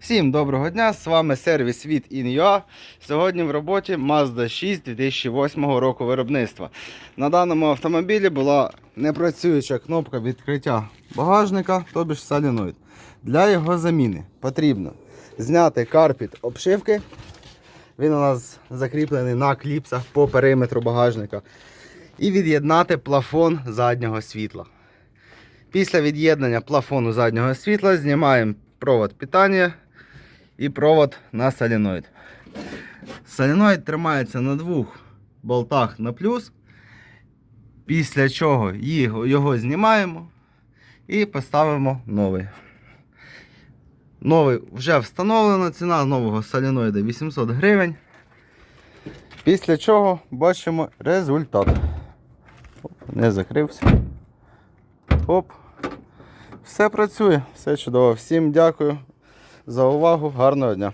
Всім доброго дня! З вами сервіс від InUA. Сьогодні в роботі Mazda 6 2008 року виробництва. На даному автомобілі була непрацююча кнопка відкриття багажника, тобі ж соліноїд. Для його заміни потрібно зняти карпіт обшивки. Він у нас закріплений на кліпсах по периметру багажника. І від'єднати плафон заднього світла. Після від'єднання плафону заднього світла знімаємо провод питання і провод на соліноїд. Соліноїд тримається на двох болтах на плюс. Після чого його, знімаємо і поставимо новий. Новий вже встановлена ціна нового соліноїда 800 гривень. Після чого бачимо результат. Оп, Не закрився. Оп. Все працює, все чудово. Всім дякую за увагу. Гарного дня.